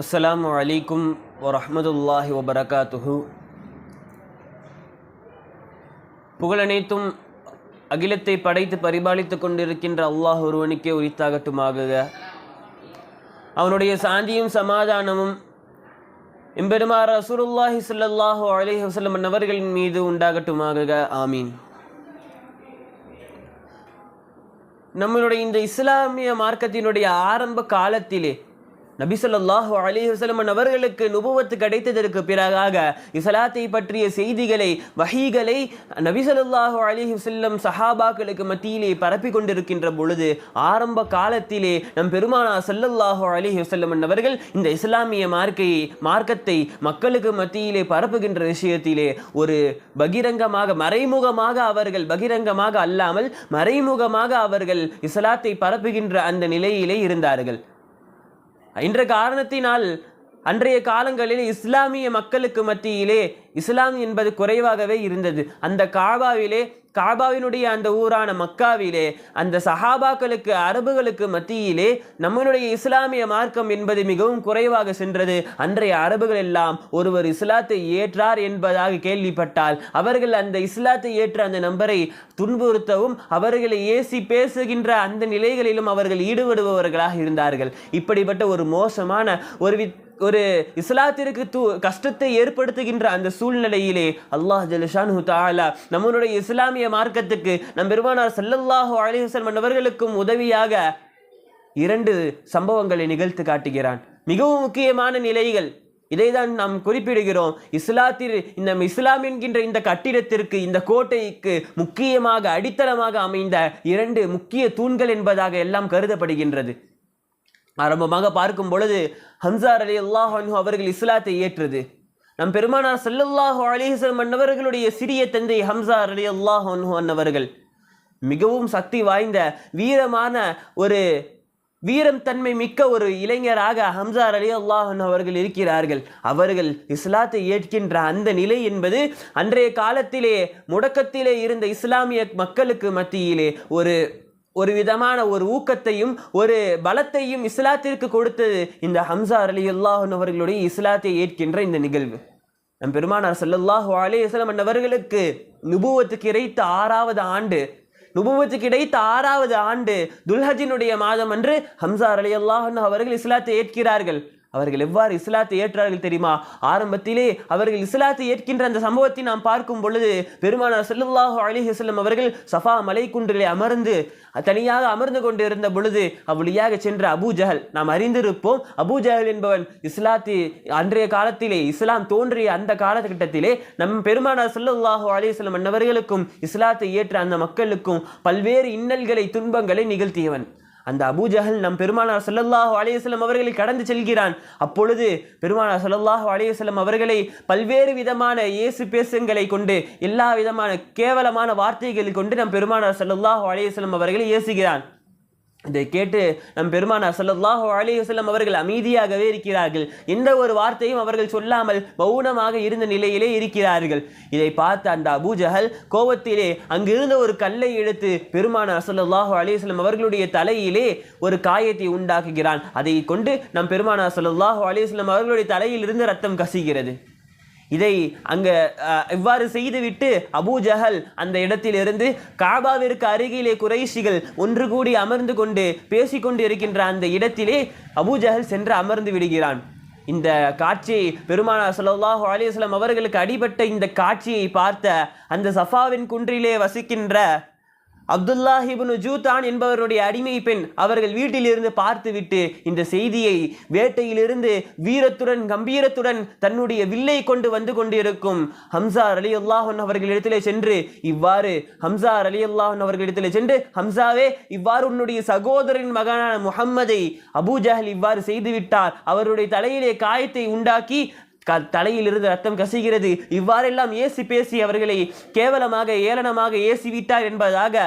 அஸ்ஸலாமு அலைக்கும் வரமதுல்லாஹி வபரகாத்துஹு. புகழனைத்தும் அகிலத்தை படைத்து பரிபாலித்துக் கொண்டிருக்கின்ற அல்லாஹ் ஒருவனுக்கே உரித்தாகட்டுமாக அவனுடைய சாந்தியும் சமாதானமும் எம்பெருமார் ரசூலுல்லாஹி சுல்லாஹு அலி வசலம் நபர்களின் மீது உண்டாகட்டுமாக ஆமீன். நம்மளுடைய இந்த இஸ்லாமிய மார்க்கத்தினுடைய ஆரம்ப காலத்திலே நபிசல்லாஹு அலிஹசலமன் அவர்களுக்கு நுபுவத்து கிடைத்ததற்கு பிறகாக இஸ்லாத்தை பற்றிய செய்திகளை வகைகளை நபிசல்லாஹு அலிஹசல்லம் சஹாபாக்களுக்கு மத்தியிலே பரப்பி கொண்டிருக்கின்ற பொழுது ஆரம்ப காலத்திலே நம் பெருமானா சல்லல்லாஹு அலிஹசல்லமன் அவர்கள் இந்த இஸ்லாமிய மார்க்கையை மார்க்கத்தை மக்களுக்கு மத்தியிலே பரப்புகின்ற விஷயத்திலே ஒரு பகிரங்கமாக மறைமுகமாக அவர்கள் பகிரங்கமாக அல்லாமல் மறைமுகமாக அவர்கள் இஸ்லாத்தை பரப்புகின்ற அந்த நிலையிலே இருந்தார்கள். என்ற காரணத்தினால் அன்றைய காலங்களில் இஸ்லாமிய மக்களுக்கு மத்தியிலே இஸ்லாம் என்பது குறைவாகவே இருந்தது. அந்த காபாவிலே காபாவினுடைய அந்த ஊரான மக்காவிலே அந்த சஹாபாக்களுக்கு அரபுகளுக்கு மத்தியிலே நம்மளுடைய இஸ்லாமிய மார்க்கம் என்பது மிகவும் குறைவாக சென்றது. அன்றைய அரபுகள் எல்லாம் ஒருவர் இஸ்லாத்தை ஏற்றார் என்பதாக கேள்விப்பட்டால் அவர்கள் அந்த இஸ்லாத்தை ஏற்ற அந்த நம்பரை துன்புறுத்தவும் அவர்களை ஏசி பேசுகின்ற அந்த நிலைகளிலும் அவர்கள் ஈடுபடுபவர்களாக இருந்தார்கள். இப்படிப்பட்ட ஒரு மோசமான ஒரு ஒரு இஸ்லாத்திற்கு தூ கஷ்டத்தை ஏற்படுத்துகின்ற அந்த சூழ்நிலையிலே அல்லாஹ் ஜலிஷானு தாலா நம்மளுடைய இஸ்லாமிய மார்க்கத்துக்கு நம் பெருமானார் ஸல்லல்லாஹு அலைஹி வஸல்லம் அவர்களுக்கும் உதவியாக இரண்டு சம்பவங்களை நிகழ்த்து காட்டுகிறான். மிகவும் முக்கியமான நிலைகள் இதைதான் நாம் குறிப்பிடுகிறோம். இஸ்லாத்தில் இந்த இஸ்லாம் என்கின்ற இந்த கட்டிடத்திற்கு இந்த கோட்டைக்கு முக்கியமாக அடித்தளமாக அமைந்த இரண்டு முக்கிய தூண்கள் என்பதாக எல்லாம் கருதப்படுகின்றது. ஆரம்பமாக பார்க்கும் பொழுது ஹம்சார் அலி அல்லாஹ் அவர்கள் இஸ்லாத்தை ஏற்றது. நம் பெருமானார் ஸல்லல்லாஹு அலிஹசம் அன்னவர்களுடைய சிறிய தந்தை ஹம்சார் அலி அல்லாஹ் அன்னவர்கள். மிகவும் சக்தி வாய்ந்த வீரமான ஒரு வீரம் தன்மை மிக்க ஒரு இளைஞராக ஹம்சார் அலி அல்லாஹ் அவர்கள் இருக்கிறார்கள். அவர்கள் இஸ்லாத்தை ஏற்கின்ற அந்த நிலை என்பது அன்றைய காலத்திலே முடக்கத்திலே இருந்த இஸ்லாமிய மக்களுக்கு மத்தியிலே ஒரு ஒரு விதமான ஒரு ஊக்கத்தையும் ஒரு பலத்தையும் இஸ்லாத்திற்கு கொடுத்தது இந்த ஹம்சா அலி அல்லாஹன் அவர்களுடைய இஸ்லாத்தை ஏற்கின்ற இந்த நிகழ்வு. நம் பெருமானார் ஸல்லல்லாஹு அலி இஸ்லாம் அன்னவர்களுக்கு நுபுவத்துக்கு இறைத்த ஆறாவது ஆண்டு நுபுவத்துக்கு கிடைத்த ஆறாவது ஆண்டு துல்ஹஜினுடைய மாதம் அன்று ஹம்சா அலி அல்லாஹன் அவர்கள் இஸ்லாத்தை ஏற்கிறார்கள். அவர்கள் எவ்வாறு இஸ்லாத்தை ஏற்றார்கள் தெரியுமா? ஆரம்பத்திலே அவர்கள் இஸ்லாத்தை ஏற்கின்ற அந்த சம்பவத்தை நாம் பார்க்கும் பொழுது பெருமானார் செல்லுல்லாஹு அலைஹி அவர்கள் சஃபா மலைக்குன்றிலே அமர்ந்து தனியாக அமர்ந்து கொண்டு இருந்த பொழுது அவ்வழியாக சென்ற அபூ ஜஹல். நாம் அறிந்திருப்போம் அபு ஜஹல் என்பவன் இஸ்லாத்தி அன்றைய காலத்திலே இஸ்லாம் தோன்றிய அந்த காலகட்டத்திலே நம் பெருமானார் செல்லுல்லாஹு அலைஹி அன்னவர்களுக்கும் இஸ்லாத்தை ஏற்ற அந்த மக்களுக்கும் பல்வேறு இன்னல்களை துன்பங்களை நிகழ்த்தியவன். அந்த அபூஜஹல் நம் பெருமானார் ஸல்லல்லாஹு அலைஹி அவர்களை கடந்து செல்கிறான். அப்பொழுது பெருமானார் ஸல்லல்லாஹு அலைஹி அவர்களை பல்வேறு விதமான இயேசு பேசுங்களை கொண்டு எல்லா விதமான கேவலமான வார்த்தைகளை கொண்டு நம் பெருமானார் ஸல்லல்லாஹு அலைஹி அவர்களை ஏசுகிறான். இதை கேட்டு நம் பெருமானார் ஸல்லல்லாஹு அலைஹி வஸல்லம் அவர்கள் அமைதியாகவே இருக்கிறார்கள். எந்த ஒரு வார்த்தையும் அவர்கள் சொல்லாமல் மௌனமாக இருந்த நிலையிலே இருக்கிறார்கள். இதை பார்த்த அந்த அபூஜஹல் கோபத்திலே அங்கிருந்த ஒரு கல்லை எடுத்து பெருமானார் ஸல்லல்லாஹு அலைஹி வஸல்லம் அவர்களுடைய தலையிலே ஒரு காயத்தை உண்டாக்குகிறான். அதை கொண்டு நம் பெருமானார் ஸல்லல்லாஹு அலைஹி அவர்களுடைய தலையில் இருந்து ரத்தம் கசிகிறது. இதை அங்கே அஹ், இவ்வாறு செய்துவிட்டு அபுஜஹல் அந்த இடத்திலிருந்து காபாவிற்கு அருகிலே குறைஷிகள் ஒன்று கூடி அமர்ந்து கொண்டு பேசிக்கொண்டு இருக்கின்ற அந்த இடத்திலே அபுஜஹல் சென்று அமர்ந்து விடுகிறான். இந்த காட்சியை பெருமானார் ஸல்லல்லாஹு அலிஸ்லாம் அவர்களுக்கு அடிபட்ட இந்த காட்சியை பார்த்த அந்த சஃபாவின் குன்றிலே வசிக்கின்ற அப்துல்லா இப்னு ஜூதான் என்பவருடைய அடிமை பெண் அவர்கள் வீட்டிலிருந்து பார்த்துவிட்டு இந்த செய்தியை வேட்டையிலிருந்து வீரத்துடன் கம்பீரத்துடன் தன்னுடைய வில்லை கொண்டு வந்து கொண்டிருக்கும் ஹம்சா அலி அல்லாஹன் அவர்களிடத்திலே சென்று இவ்வாறு ஹம்சா அலி அல்லாஹன் அவர்களிடத்திலே சென்று ஹம்சாவே இவ்வாறு உன்னுடைய சகோதரின் மகனான முகம்மதை அபூஜஹல் இவ்வாறு செய்துவிட்டார். அவருடைய தலையிலே காயத்தை உண்டாக்கி க தலையிலிருந்து ரத்தம் கசிகிறது. இவ்வாறெல்லாம் ஏசி பேசி அவர்களை கேவலமாக ஏளனமாக ஏசி விட்டார் என்பதாக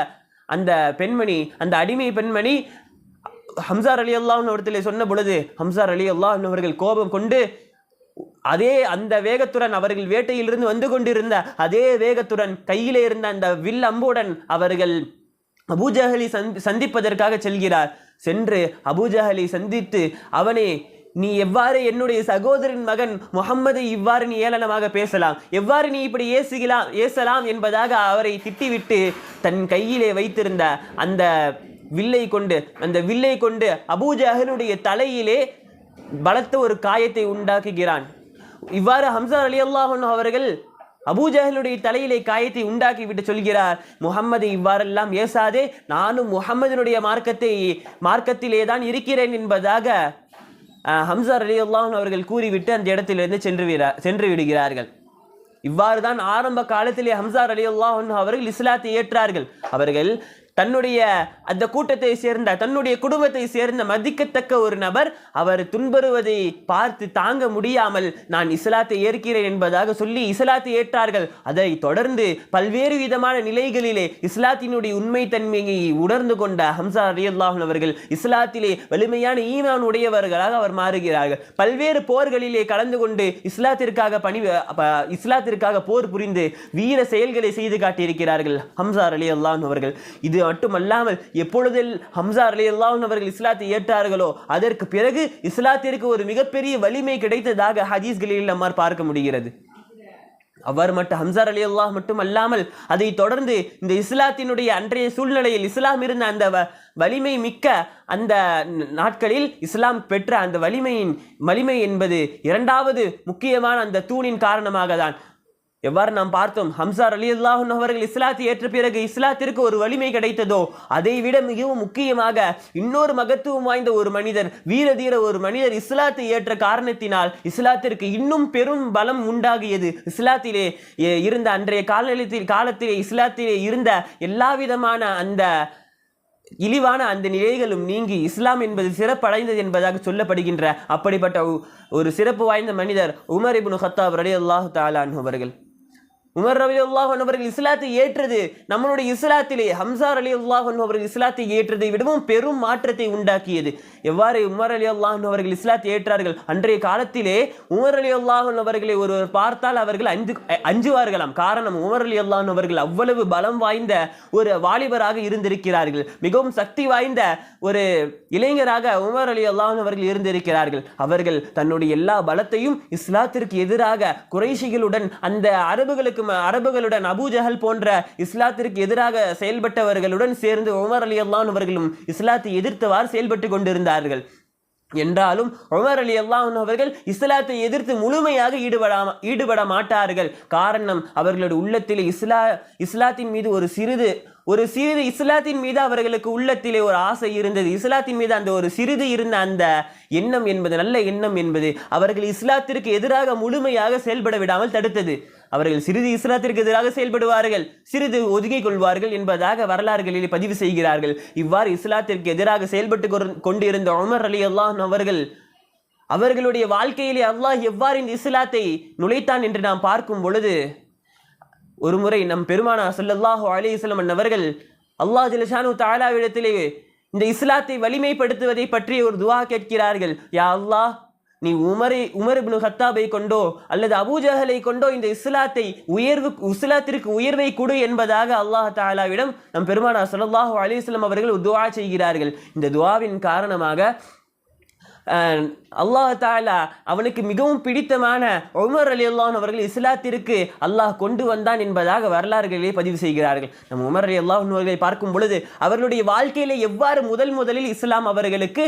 அந்த பெண்மணி அந்த அடிமை பெண்மணி ஹம்சார் அலி அல்லாஹ்னு ஒருத்தரை சொன்ன பொழுது ஹம்சார் அலி அல்லாஹ் அவர்கள் கோபம் கொண்டு அதே அந்த வேகத்துடன் அவர்கள் வேட்டையிலிருந்து வந்து கொண்டிருந்த அதே வேகத்துடன் கையிலே இருந்த அந்த வில் அம்புடன் அவர்கள் அபூஜஹலி சந்தி சந்திப்பதற்காக செல்கிறார். சென்று அபூஜஹலி சந்தித்து அவனே நீ எவ்வாறு என்னுடைய சகோதரின் மகன் முகம்மது இவ்வாறு நீ ஏளனமாக பேசலாம்? எவ்வாறு நீ இப்படி ஏசுகலாம் ஏசலாம் என்பதாக அவரை திட்டிவிட்டு தன் கையிலே வைத்திருந்த அந்த வில்லை கொண்டு அந்த வில்லை கொண்டு அபூஜஹலுடைய தலையிலே பலத்த ஒரு காயத்தை உண்டாக்குகிறான். இவ்வாறு ஹம்சா அலி அல்லாஹன் அவர்கள் அபூஜஹலுடைய தலையிலே காயத்தை உண்டாக்கி விட்டு சொல்கிறார் முகம்மது இவ்வாறெல்லாம் ஏசாதே நானும் முகம்மதினுடைய மார்க்கத்தை மார்க்கத்திலே தான் இருக்கிறேன் என்பதாக ஹம்சா அலி அல்லாஹன் அவர்கள் கூறிவிட்டு அந்த இடத்திலிருந்து சென்று விடா சென்று விடுகிறார்கள். இவ்வாறு தான் ஆரம்ப காலத்திலே ஹம்சார் அலி அவர்கள் இஸ்லாத்தை ஏற்றார்கள். அவர்கள் தன்னுடைய அந்த கூட்டத்தை சேர்ந்த தன்னுடைய குடும்பத்தை சேர்ந்த மதிக்கத்தக்க ஒரு நபர் அவர் துன்புறுவதை பார்த்து தாங்க முடியாமல் நான் இஸ்லாத்தை ஏற்கிறேன் என்பதாக சொல்லி இஸ்லாத்தை ஏற்றார்கள். அதை தொடர்ந்து பல்வேறு விதமான நிலைகளிலே இஸ்லாத்தினுடைய உண்மை தன்மையை உணர்ந்து கொண்ட ஹம்சா அலி அவர்கள் இஸ்லாத்திலே வலிமையான ஈமான் உடையவர்களாக அவர் மாறுகிறார்கள். பல்வேறு போர்களிலே கலந்து கொண்டு இஸ்லாத்திற்காக பணி இஸ்லாத்திற்காக போர் புரிந்து வீர செயல்களை செய்து காட்டியிருக்கிறார்கள் ஹம்சார் அலி அல்லான் அவர்கள். இது மட்டுமல்லாமல் எப்பொழுதில் ஹம்சா அலி அவர்கள் இஸ்லாத்தை ஏற்றார்களோ அதற்கு பிறகு இஸ்லாத்திற்கு ஒரு மிகப்பெரிய வலிமை கிடைத்ததாக ஹதீஸ்களில் நம்மால் பார்க்க முடிகிறது. அவர் மட்டும் ஹம்சார் அலி அல்லாஹ் மட்டும் அல்லாமல் அதை தொடர்ந்து இந்த இஸ்லாத்தினுடைய அன்றைய சூழ்நிலையில் இஸ்லாம் இருந்த அந்த வ- வலிமை மிக்க அந்த நாட்களில் இஸ்லாம் பெற்ற அந்த வலிமையின் வலிமை என்பது இரண்டாவது முக்கியமான அந்த தூணின் காரணமாக தான் எவ்வாறு நாம் பார்த்தோம்? ஹம்சார் அலி அல்லாஹன் அவர்கள் இஸ்லாத்தை ஏற்ற பிறகு இஸ்லாத்திற்கு ஒரு வலிமை கிடைத்ததோ அதை விட மிகவும் முக்கியமாக இன்னொரு மகத்துவம் வாய்ந்த ஒரு மனிதர் வீரதீர ஒரு மனிதர் இஸ்லாத்தை ஏற்ற காரணத்தினால் இஸ்லாத்திற்கு இன்னும் பெரும் பலம் உண்டாகியது. இஸ்லாத்திலே இருந்த அன்றைய காலத்தில் காலத்திலே இஸ்லாத்திலே இருந்த எல்லா விதமான அந்த இழிவான அந்த நிலைகளும் நீங்கி இஸ்லாம் என்பது சிறப்படைந்தது என்பதாக சொல்லப்படுகின்ற அப்படிப்பட்ட ஒ- ஒரு சிறப்பு வாய்ந்த மனிதர் உமர் இபுன் ஹத்தாப் ரலி அல்லாஹு தாலான் அவர்கள். உமர் ரவி அல்லாஹன் அவர்கள் இஸ்லாத்தை ஏற்றது நம்மளுடைய இஸ்லாத்திலே ஹம்சார் அலி அல்லாஹன் அவர்கள் இஸ்லாத்தை ஏற்றதை விடவும் பெரும் மாற்றத்தை உண்டாக்கியது. எவ்வாறு உமர் அலி அல்லாஹன் அவர்கள் இஸ்லாத்தை ஏற்றார்கள்? அன்றைய காலத்திலே உமர் அலி அல்லாஹன் அவர்களை ஒருவர் பார்த்தால் அவர்கள் அஞ்சு அஞ்சுவார்களாம். காரணம் உமர் அலி அல்லாஹன் அவர்கள் அவ்வளவு பலம் வாய்ந்த ஒரு வாலிபராக இருந்திருக்கிறார்கள். மிகவும் சக்தி வாய்ந்த ஒரு இளைஞராக உமர் அலி அல்லாஹன் அவர்கள் இருந்திருக்கிறார்கள். அவர்கள் தன்னுடைய எல்லா பலத்தையும் இஸ்லாத்திற்கு எதிராக குறைஷிகளுடன் அந்த அரபுகளுக்கு ம- அரபுகளுடன் அபூஜஹல் போன்ற இஸ்லாத்திற்கு எதிராக செயல்பட்டவர்களுடன் சேர்ந்து உமர் அலி அல்லாஹ் அவர்களும் இஸ்லாத்தை எதிர்த்தவாறு செயல்பட்டு கொண்டிருந்தார்கள். என்றாலும் உமர் அலி அல்லாஹ் அவர்கள் இஸ்லாத்தை எதிர்த்து முழுமையாக ஈடுபடாம ஈடுபட மாட்டார்கள் காரணம் அவர்களுடைய உள்ளத்தில் இஸ்லா இஸ்லாத்தின் மீது ஒரு சிறிது ஒரு சிறிது இஸ்லாத்தின் மீது அவர்களுக்கு உள்ளத்திலே ஒரு ஆசை இருந்தது. இஸ்லாத்தின் மீது அந்த ஒரு சிறிது இருந்த அந்த எண்ணம் என்பது நல்ல எண்ணம் என்பது அவர்கள் இஸ்லாத்திற்கு எதிராக முழுமையாக செயல்பட விடாமல் தடுத்தது. அவர்கள் சிறிது இஸ்லாத்திற்கு எதிராக செயல்படுவார்கள் சிறிது ஒதுங்கிக் கொள்வார்கள் என்பதாக வரலாறுகளில் பதிவு செய்கிறார்கள். இவ்வாறு இஸ்லாத்திற்கு எதிராக செயல்பட்டு கொண்டிருந்த உமர் அலி அல்லாஹ் அவர்கள் அவர்களுடைய வாழ்க்கையிலே அல்லாஹ் எவ்வாறு இந்த இஸ்லாத்தை நுழைத்தான் என்று நாம் பார்க்கும் பொழுது ஒரு முறை நம் பெருமானா சொல்லல்லாஹு அலிஸ்லம் வஸல்லம் அவர்கள் அல்லாஹ் ஜிலஷானு தாலாவிடத்திலே இந்த இஸ்லாத்தை வலிமைப்படுத்துவதை பற்றி ஒரு துவா கேட்கிறார்கள். யா அல்லாஹ் நீ உமரை உமர் இப்னு ஹத்தாபை கொண்டோ அல்லது அபூஜஹலை கொண்டோ இந்த இஸ்லாத்தை உயர்வு இஸ்லாத்திற்கு உயர்வை கொடு என்பதாக அல்லாஹ் தாலாவிடம் நம் பெருமானா சொல்லல்லாஹு அலிஸ்லம் அவர்கள் ஒரு துவா செய்கிறார்கள். இந்த துவாவின் காரணமாக அல்லாஹ் தாலா அவனுக்கு மிகவும் பிடித்தமான உமர் அலி அல்லாஹ் அவர்கள் இஸ்லாத்திற்கு அல்லாஹ் கொண்டு வந்தான் என்பதாக வரலாறுகளிலே பதிவு செய்கிறார்கள். நம் உமர் அலி அல்லாஹ் அவர்களை பார்க்கும் பொழுது அவர்களுடைய வாழ்க்கையிலே எவ்வாறு முதல் முதலில் இஸ்லாம் அவர்களுக்கு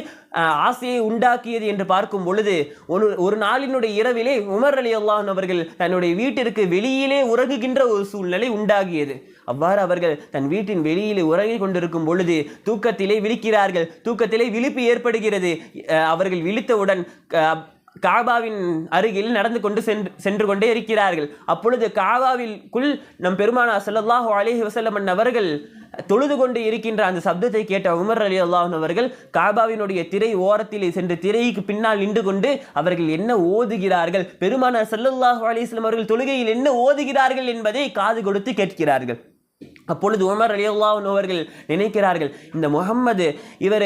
ஆசையை உண்டாக்கியது என்று பார்க்கும் பொழுது ஒரு ஒரு நாளினுடைய இரவிலே உமர் அலி அல்லாஹ் அவர்கள் தன்னுடைய வீட்டிற்கு வெளியிலே உறங்குகின்ற ஒரு சூழ்நிலை உண்டாகியது. அவ்வாறு அவர்கள் தன் வீட்டின் வெளியிலே உறங்கிக் கொண்டிருக்கும் பொழுது தூக்கத்திலே விழிக்கிறார்கள். தூக்கத்திலே விழிப்பு ஏற்படுகிறது. அவர்கள் விழித்தவுடன் க- காபாவின் அருகில் நடந்து கொண்டு சென்று சென்று கொண்டே இருக்கிறார்கள். அப்பொழுது காபாவிற்குள் நம் பெருமானா ஸல்லல்லாஹு அலேஹி வசல்லமன் அவர்கள் தொழுது கொண்டு இருக்கின்ற அந்த சப்தத்தை கேட்ட உமர் அலி அல்லாஹ் அவர்கள் காபாவினுடைய திரை ஓரத்திலே சென்று திரைக்கு பின்னால் நின்று கொண்டு அவர்கள் என்ன ஓதுகிறார்கள்? பெருமானார் ஸல்லல்லாஹு அலைஹி அவர்கள் தொழுகையில் என்ன ஓதுகிறார்கள் என்பதை காது கொடுத்து கேட்கிறார்கள். அப்பொழுது உமர் அலியுல்லாஹன் அவர்கள் நினைக்கிறார்கள் இந்த முகம்மது இவர்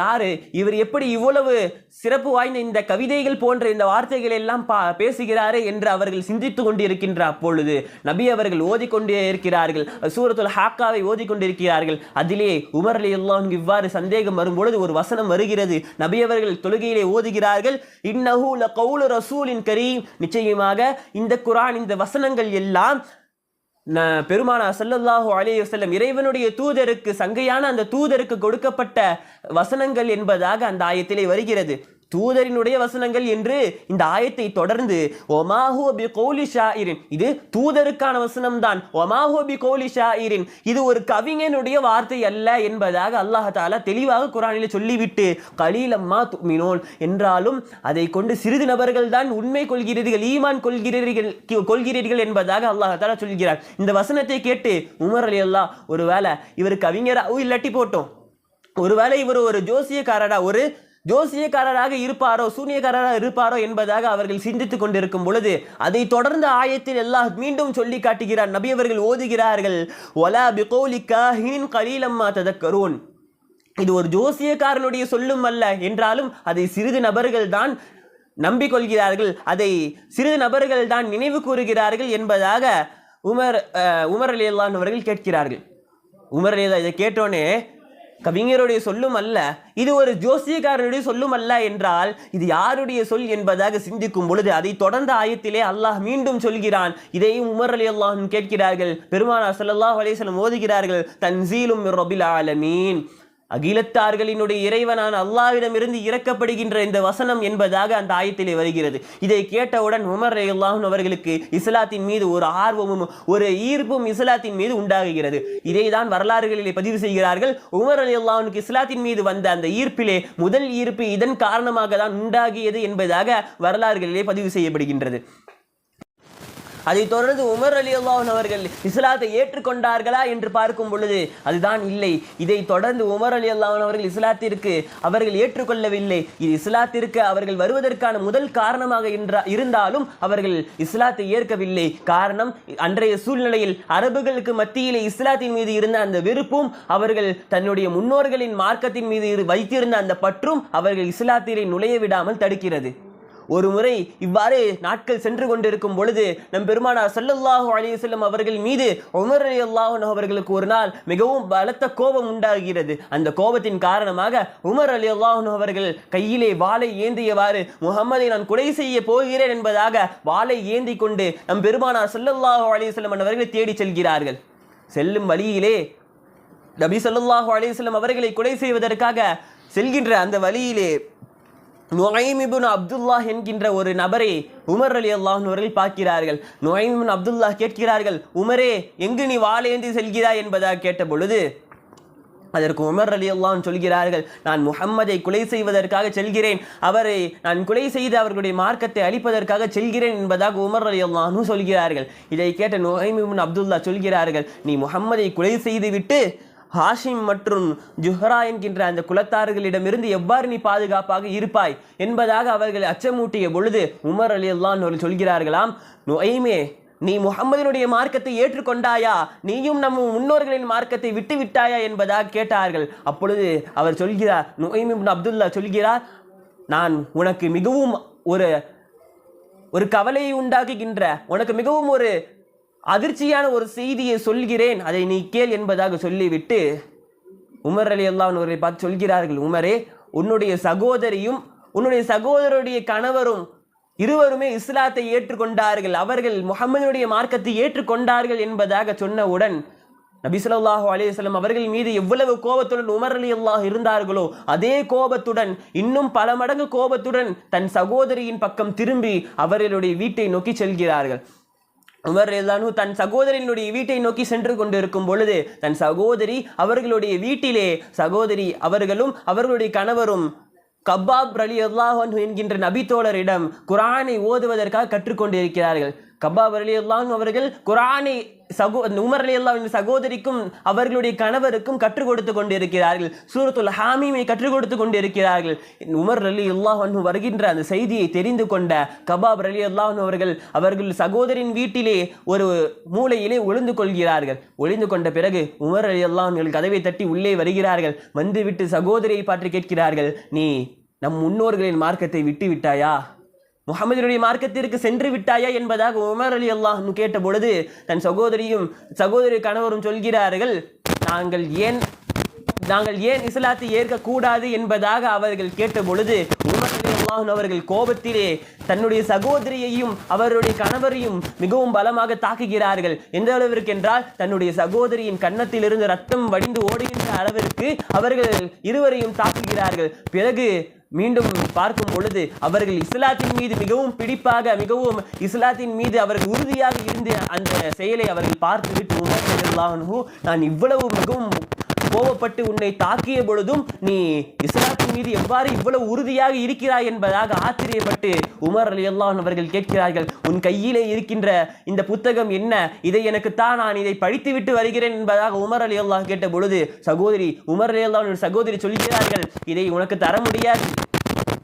யாரு? இவர் எப்படி இவ்வளவு சிறப்பு வாய்ந்த இந்த கவிதைகள் போன்ற இந்த வார்த்தைகள் எல்லாம் பா பேசுகிறாரே என்று அவர்கள் சிந்தித்து கொண்டிருக்கின்ற அப்பொழுது நபி அவர்கள் ஓதிக்கொண்டே இருக்கிறார்கள் சூரத்துல் ஹாக்காவை ஓதிக்கொண்டிருக்கிறார்கள். அதிலே உமர் அலி இவ்வாறு சந்தேகம் வரும்பொழுது ஒரு வசனம் வருகிறது. நபி அவர்கள் தொழுகையிலே ஓதுகிறார்கள் இன்னஹூல கவுல ரசூலின் கரீம். நிச்சயமாக இந்த குரான் இந்த வசனங்கள் எல்லாம் பெருமானா சல்லல்லாஹு அலைஹி வஸல்லம் இறைவனுடைய தூதருக்கு சங்கையான அந்த தூதருக்கு கொடுக்கப்பட்ட வசனங்கள் என்பதாக அந்த ஆயத்திலே வருகிறது. தூதரினுடைய வசனங்கள் என்று இந்த ஆயத்தை தொடர்ந்து ஒமாஹு பி கௌலி ஷாயிரின் இது தூதருக்கான வசனம் தான் ஒமாஹு பி கௌலி ஷாயிரின் இது ஒரு கவிஞனுடைய வார்த்தை அல்ல என்பதாக அல்லாஹ் தாலா தெளிவாக குரானில் சொல்லிவிட்டு கலீலம்மா துமினோன். என்றாலும் அதை கொண்டு சிறிது நபர்கள் தான் உண்மை கொள்கிறீர்கள் ஈமான் கொள்கிறீர்கள் கொள்கிறீர்கள் என்பதாக அல்லாஹ் தாலா சொல்கிறார். இந்த வசனத்தை கேட்டு உமர் அலி அல்லா ஒருவேளை இவர் கவிஞராகவும் இல்லாட்டி போட்டோம். ஒருவேளை இவர் ஒரு ஜோசியக்காரடா ஒரு ஜோசியக்காரராக இருப்பாரோ சூனியக்காரராக இருப்பாரோ என்பதாக அவர்கள் சிந்தித்துக் கொண்டிருக்கும் பொழுது அதை தொடர்ந்து ஆயத்தில் எல்லாம் மீண்டும் சொல்லி காட்டுகிறார் நபி அவர்கள் ஓதுகிறார்கள் ஒலா பிகோலிக்கா ஹின் கலீலம்மா ததக்கரூன். இது ஒரு ஜோசியக்காரனுடைய சொல்லும் அல்ல என்றாலும் அதை சிறிது நபர்கள் தான் நம்பிக்கொள்கிறார்கள். அதை சிறிது நபர்கள் தான் நினைவு கூறுகிறார்கள் என்பதாக உமர் உமர் அலி அல்லான் அவர்கள் கேட்கிறார்கள். உமர் அலி இதை கேட்டோனே கவிஞருடைய சொல்லும் அல்ல இது ஒரு ஜோசியக்காரருடைய சொல்லும் அல்ல என்றால் இது யாருடைய சொல் என்பதாக சிந்திக்கும் பொழுது அதை தொடர்ந்த ஆயத்திலே அல்லாஹ் மீண்டும் சொல்கிறான். இதையும் உமர் அலி அல்லாஹும் கேட்கிறார்கள். பெருமானார் சல்லாஹ் அலைஹி ஓதுகிறார்கள். தன்சீலும் ரபில் ஆலமீன். அகிலத்தார்களினுடைய இறைவனான அல்லாவிடமிருந்து இறக்கப்படுகின்ற இந்த வசனம் என்பதாக அந்த ஆயத்திலே வருகிறது. இதை கேட்டவுடன் உமர் ரயுல்லாஹன் அவர்களுக்கு இஸ்லாத்தின் மீது ஒரு ஆர்வமும் ஒரு ஈர்ப்பும் இஸ்லாத்தின் மீது உண்டாகுகிறது. இதை தான் வரலாறுகளிலே பதிவு செய்கிறார்கள். உமர் ரலியல்லாஹுக்கு இஸ்லாத்தின் மீது வந்த அந்த ஈர்ப்பிலே முதல் ஈர்ப்பு இதன் காரணமாக தான் உண்டாகியது என்பதாக வரலாறுகளிலே பதிவு செய்யப்படுகின்றது. அதைத் தொடர்ந்து உமர் அலி அல்லாஹன் அவர்கள் இஸ்லாத்தை ஏற்றுக்கொண்டார்களா என்று பார்க்கும் பொழுது அதுதான் இல்லை. இதை தொடர்ந்து உமர் அலி அல்லாஹன் அவர்கள் இஸ்லாத்திற்கு அவர்கள் ஏற்றுக்கொள்ளவில்லை. இது இஸ்லாத்திற்கு அவர்கள் வருவதற்கான முதல் காரணமாக என்றா- இருந்தாலும் அவர்கள் இஸ்லாத்தை ஏற்கவில்லை. காரணம் அன்றைய சூழ்நிலையில் அரபுகளுக்கு மத்தியிலே இஸ்லாத்தின் மீது இருந்த அந்த வெறுப்பும் அவர்கள் தன்னுடைய முன்னோர்களின் மார்க்கத்தின் மீது இரு- வைத்திருந்த அந்த பற்றும் அவர்கள் இஸ்லாத்திலே நுழைய விடாமல் தடுக்கிறது. ஒரு முறை இவ்வாறு நாட்கள் சென்று கொண்டிருக்கும் பொழுது நம் பெருமானார் ஸல்லல்லாஹு அலி செல்லம் அவர்கள் மீது உமர் ரலியல்லாஹு அல்லாஹன் அவர்களுக்கு ஒரு நாள் மிகவும் பலத்த கோபம் உண்டாகிறது. அந்த கோபத்தின் காரணமாக உமர் அலி அல்லாஹன் அவர்கள் கையிலே வாளை ஏந்தியவாறு முகமதை நான் கொலை செய்ய போகிறேன் என்பதாக வாளை ஏந்தி கொண்டு நம் பெருமானார் சல்லல்லாஹு அலி செல்லம் அவர்களை தேடி செல்கிறார்கள். செல்லும் வழியிலே நபி ஸல்லல்லாஹு அலைஹி வஸல்லம் அவர்களை கொலை செய்வதற்காக செல்கின்ற அந்த வழியிலே நுழைம் அப்துல்லா என்கின்ற ஒரு நபரை உமர் அலி அல்லாஹ் அவர்கள் பார்க்கிறார்கள். நுழைம் அப்துல்லா கேட்கிறார்கள் உமரே எங்கு நீ வாழேந்தி செல்கிறாய்? என்பதாக கேட்ட பொழுது அதற்கு உமர் அலி அல்லாஹ் சொல்கிறார்கள் நான் முகம்மதை கொலை செய்வதற்காக செல்கிறேன். அவரை நான் கொலை செய்து அவர்களுடைய மார்க்கத்தை அழிப்பதற்காக செல்கிறேன் என்பதாக உமர் அலி அல்லாஹ்னு சொல்கிறார்கள். இதை கேட்ட நுழைம் அப்துல்லா சொல்கிறார்கள் நீ முகம்மதை கொலை செய்துவிட்டு ஹாஷிம் மற்றும் ஜுஹரா என்கின்ற அந்த குலத்தார்களிடமிருந்து எவ்வாறு நீ பாதுகாப்பாக இருப்பாய் என்பதாக அவர்கள் அச்சமூட்டிய பொழுது உமர் அலி அல்லான் அவர்கள் சொல்கிறார்களாம் நொய்மே நீ முகம்மதினுடைய மார்க்கத்தை ஏற்றுக்கொண்டாயா? நீயும் நம்ம முன்னோர்களின் மார்க்கத்தை விட்டு விட்டாயா என்பதாக கேட்டார்கள். அப்பொழுது அவர் சொல்கிறார் நுஐம் அப்துல்லா சொல்கிறார் நான் உனக்கு மிகவும் ஒரு ஒரு கவலையை உண்டாக்குகின்ற உனக்கு மிகவும் ஒரு அதிர்ச்சியான ஒரு செய்தியை சொல்கிறேன். அதை நீ கேள் என்பதாக சொல்லிவிட்டு உமர் அலி அல்லாஹ் அவர்களை பார்த்து சொல்கிறார்கள் உமரே உன்னுடைய சகோதரியும் உன்னுடைய சகோதரருடைய கணவரும் இருவருமே இஸ்லாத்தை ஏற்றுக்கொண்டார்கள். அவர்கள் முகமதுடைய மார்க்கத்தை ஏற்றுக்கொண்டார்கள் என்பதாக சொன்னவுடன் நபி ஸல்லல்லாஹு அவர்கள் மீது எவ்வளவு கோபத்துடன் உமர் அலி அல்லாஹ் இருந்தார்களோ அதே கோபத்துடன் இன்னும் பல மடங்கு கோபத்துடன் தன் சகோதரியின் பக்கம் திரும்பி அவர்களுடைய வீட்டை நோக்கி செல்கிறார்கள். உமர் ரலியல்லாஹு தன் சகோதரினுடைய வீட்டை நோக்கி சென்று கொண்டிருக்கும் பொழுது தன் சகோதரி அவர்களுடைய வீட்டிலே சகோதரி அவர்களும் அவர்களுடைய கணவரும் கப்பாப் ரலி அல்லாஹன் என்கின்ற நபித்தோழரிடம் குரானை ஓதுவதற்காக கற்றுக்கொண்டிருக்கிறார்கள். கபாப் அலி அல்லாஹ் அவர்கள் குரானை சகோ உமர் அலி அல்லாஹ் சகோதரிக்கும் அவர்களுடைய கணவருக்கும் கற்றுக் கொடுத்து கொண்டிருக்கிறார்கள். சூரத்துல் ஹாமீமை கற்றுக் கொடுத்து கொண்டிருக்கிறார்கள். உமர் அலி அல்லாஹன் வருகின்ற அந்த செய்தியை தெரிந்து கொண்ட கபாப் அலி அல்லாஹ் அவர்கள் அவர்கள் சகோதரின் வீட்டிலே ஒரு மூலையிலே ஒளிந்து கொள்கிறார்கள். ஒளிந்து கொண்ட பிறகு உமர் அலி அல்லாஹன்கள் கதவை தட்டி உள்ளே வருகிறார்கள். வந்துவிட்டு சகோதரியை பார்த்து கேட்கிறார்கள் நீ நம் முன்னோர்களின் மார்க்கத்தை விட்டு விட்டாயா முகமதினுடைய மார்க்கத்திற்கு சென்று விட்டாயா என்பதாக உமர் அலி அல்லாஹும் கேட்ட பொழுது தன் சகோதரியும் சகோதரி கணவரும் சொல்கிறார்கள் நாங்கள் ஏன் நாங்கள் ஏன் இஸ்லாத்தை ஏற்கக்கூடாது என்பதாக அவர்கள் கேட்ட பொழுது உமர் அலி அல்லாஹ் அவர்கள் கோபத்திலே தன்னுடைய சகோதரியையும் அவருடைய கணவரையும் மிகவும் பலமாக தாக்குகிறார்கள். எந்த அளவிற்கு என்றால் தன்னுடைய சகோதரியின் கன்னத்திலிருந்து ரத்தம் வடிந்து ஓடுகின்ற அளவிற்கு அவர்கள் இருவரையும் தாக்குகிறார்கள். பிறகு மீண்டும் பார்க்கும் பொழுது அவர்கள் இஸ்லாத்தின் மீது மிகவும் பிடிப்பாக மிகவும் இஸ்லாத்தின் மீது அவர்கள் உறுதியாக இருந்து அந்த செயலை அவர்கள் பார்த்துவிட்டு உமர் நான் இவ்வளவு மிகவும் கோபப்பட்டு உன்னை தாக்கிய பொழுதும் நீ இஸ்லாத்தின் மீது எவ்வாறு இவ்வளவு உறுதியாக இருக்கிறாய் என்பதாக ஆச்சரியப்பட்டு உமர் அலி அவர்கள் கேட்கிறார்கள் உன் கையிலே இருக்கின்ற இந்த புத்தகம் என்ன? இதை எனக்கு தான் நான் இதை படித்துவிட்டு வருகிறேன் என்பதாக உமர் அலி அல்லாஹ் கேட்ட பொழுது சகோதரி உமர் அலி அல்லாஹ் சகோதரி சொல்கிறார்கள் இதை உனக்கு தர முடியாது.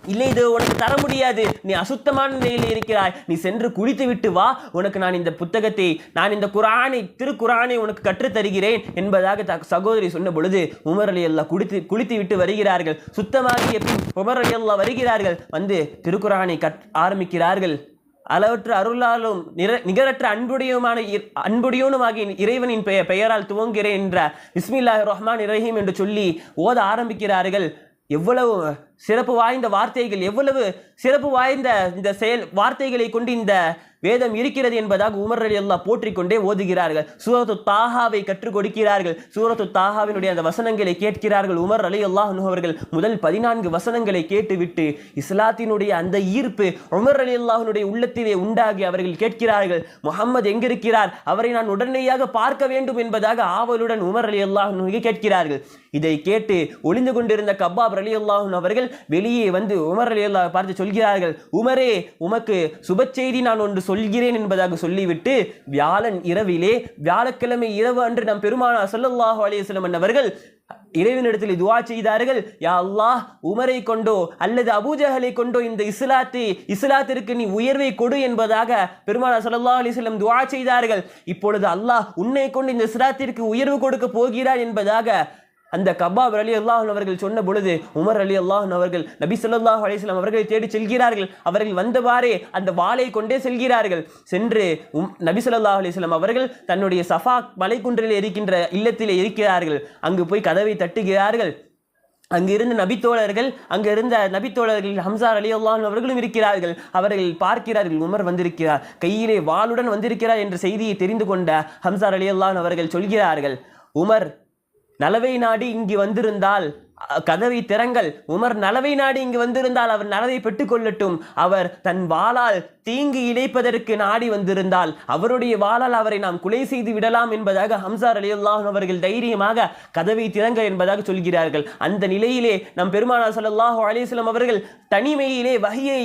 இல்லை இது உனக்கு தர முடியாது. நீ அசுத்தமான நிலையில் இருக்கிறாய். நீ சென்று குடித்து விட்டு வா. உனக்கு நான் இந்த புத்தகத்தை நான் இந்த குரானை திருக்குரானை உனக்கு கற்றுத் தருகிறேன் என்பதாக த- சகோதரி சொன்ன பொழுது உமர் அலி அல்லா குளித்து குளித்து விட்டு வருகிறார்கள். சுத்தமாகிய பின் உமர் அலி அல்லா வருகிறார்கள். வந்து திருக்குரானை கற் ஆரம்பிக்கிறார்கள். அளவற்ற அருளாலும் நிர நிகரற்ற அன்புடையுமான இர்- அன்புடையோனுமாகிய இறைவனின் பெயர் பெயரால் துவங்குகிறேன் என்ற இஸ்மில்லா ரஹ்மான் இரஹீம் என்று சொல்லி ஓத ஆரம்பிக்கிறார்கள். எவ்வளவு சிறப்பு வாய்ந்த வார்த்தைகள் எவ்வளவு சிறப்பு வாய்ந்த இந்த செயல் வார்த்தைகளை கொண்டு இந்த வேதம் இருக்கிறது என்பதாக உமர் அலி அல்லாஹ் போற்றிக்கொண்டே ஓதுகிறார்கள். சூரத்து தாஹாவை கற்றுக் கொடுக்கிறார்கள். சூரத்து தாஹாவினுடைய அந்த வசனங்களை கேட்கிறார்கள் உமர் அலி அல்லாஹ் அவர்கள். முதல் பதினான்கு வசனங்களை கேட்டுவிட்டு இஸ்லாத்தினுடைய அந்த ஈர்ப்பு உமர் அலி அல்லாஹனுடைய உள்ளத்திலே உண்டாகி அவர்கள் கேட்கிறார்கள் முகம்மது எங்கிருக்கிறார்? அவரை நான் உடனடியாக பார்க்க வேண்டும் என்பதாக ஆவலுடன் உமர் அலி அல்லாஹ் கேட்கிறார்கள். இதை கேட்டு ஒளிந்து கொண்டிருந்த கபாப் அலி அல்லாஹன் அவர்கள் வெளியே வந்து உமர் அலி பார்த்து சொல்கிறார்கள் உமரே உமக்கு சுப செய்தி நான் ஒன்று சொல்கிறேன் என்பதாக சொல்லிவிட்டு வியாழன் இரவிலே வியாழக்கிழமை இரவு அன்று நம் பெருமானா சொல்லல்லாஹு அலையம் அவர்கள் இறைவனிடத்தில் துவா செய்தார்கள் யா அல்லாஹ் உமரை கொண்டோ அல்லது அபூஜகலை கொண்டோ இந்த இஸ்லாத்தை இஸ்லாத்திற்கு நீ உயர்வை கொடு என்பதாக பெருமானா சல்லா அலிஸ்லம் துவா செய்தார்கள். இப்பொழுது அல்லாஹ் உன்னை கொண்டு இந்த இஸ்லாத்திற்கு உயர்வு கொடுக்க போகிறார் என்பதாக அந்த கபாப் அலி அல்லாஹன் அவர்கள் சொன்ன பொழுது உமர் அலி அல்லாஹன் அவர்கள் நபி சொல்லாஹ் அலிஸ்லாம் அவர்களை தேடி செல்கிறார்கள். அவர்கள் வந்தவாறே அந்த வாளை கொண்டே செல்கிறார்கள். சென்று உம் நபி சொல்லாஹ் அலிஸ்லாம் அவர்கள் தன்னுடைய சஃபா மலைக்குன்றில் இருக்கின்ற இல்லத்திலே இருக்கிறார்கள். அங்கு போய் கதவை தட்டுகிறார்கள். அங்கிருந்த நபித்தோழர்கள் அங்கிருந்த நபித்தோழர்கள் ஹம்சார் அலி அல்லாஹ் அவர்களும் இருக்கிறார்கள். அவர்கள் பார்க்கிறார்கள் உமர் வந்திருக்கிறார். கையிலே வாளுடன் வந்திருக்கிறார் என்ற செய்தியை தெரிந்து கொண்ட ஹம்சார் அலி அல்லாஹ் அவர்கள் சொல்கிறார்கள் உமர் நலவை நாடி இங்கு வந்திருந்தால் கதவை திறங்கள். உமர் நலவை நாடி இங்கு வந்திருந்தால் அவர் நலவை பெற்றுக்கொள்ளட்டும் அவர் தன் வாளால் தீங்கு இழைப்பதற்கு நாடி வந்திருந்தால் அவருடைய வாளால் அவரை நாம் கொலை செய்து விடலாம் என்பதாக ஹம்சார் அலி அவர்கள் தைரியமாக கதவை திறங்க என்பதாக சொல்கிறார்கள். அந்த நிலையிலே நம் பெருமானார் சல்லாஹூ அலிஸ்லாம் அவர்கள் தனிமையிலே வகையை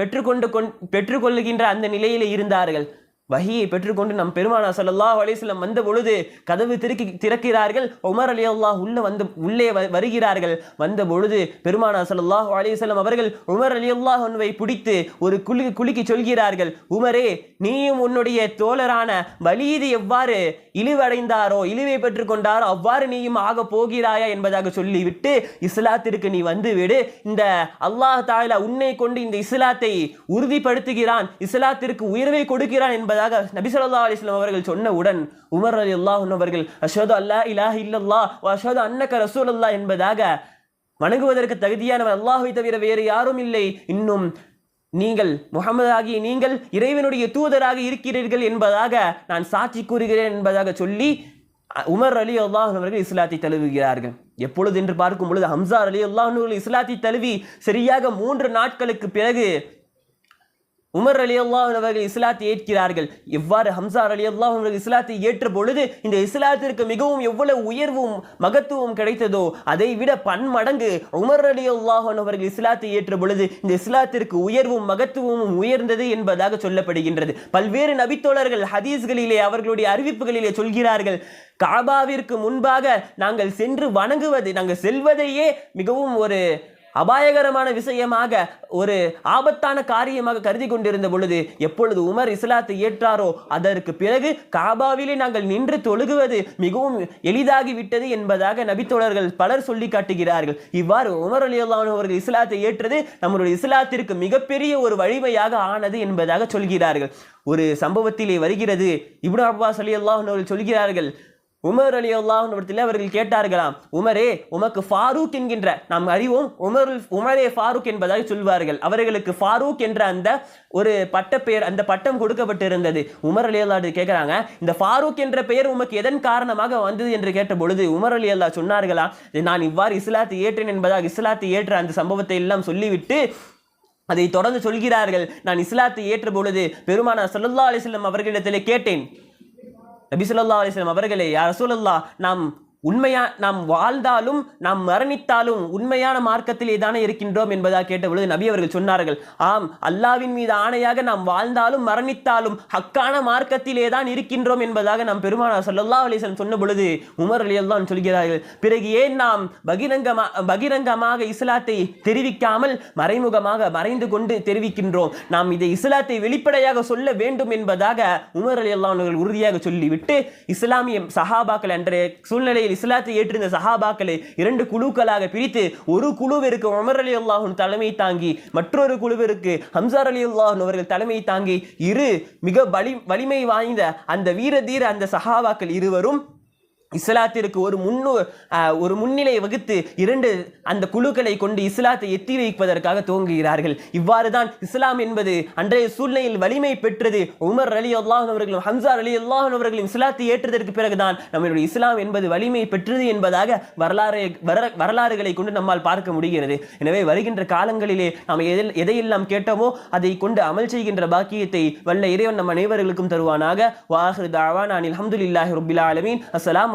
பெற்றுக்கொண்டு கொண் பெற்றுக்கொள்ளுகின்ற அந்த நிலையிலே இருந்தார்கள். வகையை பெற்றுக்கொண்டு நம் பெருமானா சல்லாஹ் அலிஸ்லம் வந்த பொழுது கதவு திறக்கி திறக்கிறார்கள். உமர் அலி அல்லாஹ் உள்ள வந்து உள்ளே வருகிறார்கள். வந்த பொழுது பெருமானா சல்லாஹ் அலிஸ்லம் அவர்கள் உமர் அலி அல்லாஹ்வை பிடித்து ஒரு குளி குலுக்கி சொல்கிறார்கள். உமரே நீயும் உன்னுடைய தோழரான வலீது எவ்வாறு இழிவடைந்தாரோ இழிவை பெற்றுக்கொண்டாரோ அவ்வாறு நீயும் ஆக போகிறாயா என்பதாக சொல்லிவிட்டு இஸ்லாத்திற்கு நீ வந்து விடு இந்த அல்லாஹ் தாலா உன்னை கொண்டு இந்த இஸ்லாத்தை உறுதிப்படுத்துகிறான் இஸ்லாத்திற்கு உயர்வை கொடுக்கிறான் என்பதாக சொன்னதாக நபிசல்லா அலிஸ்லாம் அவர்கள் சொன்னவுடன் உமர் அலி அல்லாஹ் அவர்கள் அஷோது அல்லா இலாஹ இல்லல்லாஹ் அஷோது அன்னக்க ரசூல் அல்லா என்பதாக வணங்குவதற்கு தகுதியானவர் அல்லாஹை தவிர வேறு யாரும் இல்லை. இன்னும் நீங்கள் முகமது ஆகிய நீங்கள் இறைவனுடைய தூதராக இருக்கிறீர்கள் என்பதாக நான் சாட்சி கூறுகிறேன் என்பதாக சொல்லி உமர் அலி அல்லாஹ் அவர்கள் இஸ்லாத்தை தழுவுகிறார்கள். எப்பொழுது என்று பார்க்கும் பொழுது ஹம்சார் அலி அல்லாஹ் அவர்கள் இஸ்லாத்தை தழுவி சரியாக மூன்று நாட்களுக்கு பிறகு உமர் அலி அல்லாஹ் அவர்கள் இஸ்லாத்தை ஏற்கிறார்கள். எவ்வாறு ஹம்சா அலி அல்லாஹ் அவர்கள் இஸ்லாத்தை ஏற்ற பொழுது இந்த இஸ்லாத்திற்கு மிகவும் எவ்வளவு உயர்வும் மகத்துவம் கிடைத்ததோ அதை விட பன்மடங்கு உமர் அலி அல்லாஹன் அவர்கள் இஸ்லாத்தை ஏற்ற பொழுது இந்த இஸ்லாத்திற்கு உயர்வும் மகத்துவமும் உயர்ந்தது என்பதாக சொல்லப்படுகின்றது. பல்வேறு நபித்தோழர்கள் ஹதீஸ்களிலே அவர்களுடைய அறிவிப்புகளிலே சொல்கிறார்கள் காபாவிற்கு முன்பாக நாங்கள் சென்று வணங்குவது நாங்கள் செல்வதையே மிகவும் ஒரு அபாயகரமான விஷயமாக ஒரு ஆபத்தான காரியமாக கருதி கொண்டிருந்த பொழுது எப்பொழுது உமர் இஸ்லாத்தை ஏற்றாரோ அதற்கு பிறகு காபாவிலே நாங்கள் நின்று தொழுகுவது மிகவும் எளிதாகிவிட்டது என்பதாக நபித்தோழர்கள் பலர் சொல்லி காட்டுகிறார்கள். இவ்வாறு உமர் அலி அவர்கள் இஸ்லாத்தை ஏற்றது நம்மளுடைய இஸ்லாத்திற்கு மிகப்பெரிய ஒரு வழிமையாக ஆனது என்பதாக சொல்கிறார்கள். ஒரு சம்பவத்திலே வருகிறது. இப்னு அப்பாஸ் அலி அல்லாஹ் சொல்கிறார்கள் உமர் அலி அல்லாஹிடத்தில் அவர்கள் கேட்டார்களாம் உமரே உமக்கு ஃபாரூக் என்கின்ற நாம் அறிவோம் உமர் உமரே ஃபாரூக் என்பதாக சொல்வார்கள். அவர்களுக்கு ஃபாரூக் என்ற அந்த ஒரு பட்ட பெயர் அந்த பட்டம் கொடுக்கப்பட்டிருந்தது. உமர் அலி அல்லா கேட்குறாங்க இந்த ஃபாரூக் என்ற பெயர் உமக்கு எதன் காரணமாக வந்தது? என்று கேட்ட பொழுது உமர் அலி அல்லா சொன்னார்களா நான் இவ்வாறு இஸ்லாத்தை ஏற்றேன் என்பதாக இஸ்லாத்தை ஏற்ற அந்த சம்பவத்தை எல்லாம் சொல்லிவிட்டு அதை தொடர்ந்து சொல்கிறார்கள். நான் இஸ்லாத்தை ஏற்ற பொழுது பெருமானா சல்லா அலிஸ்லம் அவர்களிடத்தில் கேட்டேன். நபி சொல்லா அலிஸ்லாம் அவர்களே யார் சூழல்லா நாம் உண்மையா நாம் வாழ்ந்தாலும் நாம் மரணித்தாலும் உண்மையான மார்க்கத்திலே தானே இருக்கின்றோம் என்பதாக கேட்டபொழுது நபி அவர்கள் சொன்னார்கள். ஆம் அல்லாவின் மீது ஆணையாக நாம் வாழ்ந்தாலும் மரணித்தாலும் ஹக்கான மார்க்கத்திலே தான் இருக்கின்றோம் என்பதாக நாம் பெருமானார் சொல்லல்லா அலிசன் சொன்ன பொழுது உமர் அலியல்லான் சொல்கிறார்கள். பிறகு ஏன் நாம் பகிரங்கமா பகிரங்கமாக இஸ்லாத்தை தெரிவிக்காமல் மறைமுகமாக மறைந்து கொண்டு தெரிவிக்கின்றோம்? நாம் இதை இஸ்லாத்தை வெளிப்படையாக சொல்ல வேண்டும் என்பதாக உமர் அலி அல்லான் அவர்கள் உறுதியாக சொல்லிவிட்டு இஸ்லாமிய சஹாபாக்கள் என்ற சூழ்நிலையில் இஸ்லாத்தை ஏற்றிருந்த சஹாபாக்களை இரண்டு குழுக்களாக பிரித்து ஒரு குழுவிற்கு உமர் அலி அல்லாஹும் தலைமை தாங்கி மற்றொரு குழுவிற்கு ஹம்சார் அலி அல்லாஹன் அவர்கள் தலைமை தாங்கி இரு மிக வலி வலிமை வாய்ந்த அந்த வீர தீர அந்த சஹாபாக்கள் இருவரும் இஸ்லாத்திற்கு ஒரு முன்னு ஒரு முன்னிலை வகுத்து இரண்டு அந்த குழுக்களை கொண்டு இஸ்லாத்தை எத்தி வைப்பதற்காக துவங்குகிறார்கள். இவ்வாறு தான் இஸ்லாம் என்பது அன்றைய சூழ்நிலையில் வலிமை பெற்றது. உமர் அலி அல்லாஹன் அவர்களும் ஹம்சார் அலி அல்லாஹன் அவர்களும் இஸ்லாத்தை ஏற்றதற்கு பிறகுதான் நம்மளுடைய இஸ்லாம் என்பது வலிமை பெற்றது என்பதாக வரலாறு வர- வரலாறுகளை கொண்டு நம்மால் பார்க்க முடிகிறது. எனவே வருகின்ற காலங்களிலே நாம் எதில் எதையெல்லாம் கேட்டோமோ அதை கொண்டு அமல் செய்கின்ற பாக்கியத்தை வல்ல இறைவன் நம் அனைவர்களுக்கும் தருவானாக. வாஹு தாவான் அனில் அஹமதுல்லாஹி ரபுல்லா அலமீன் அஸ்லாம்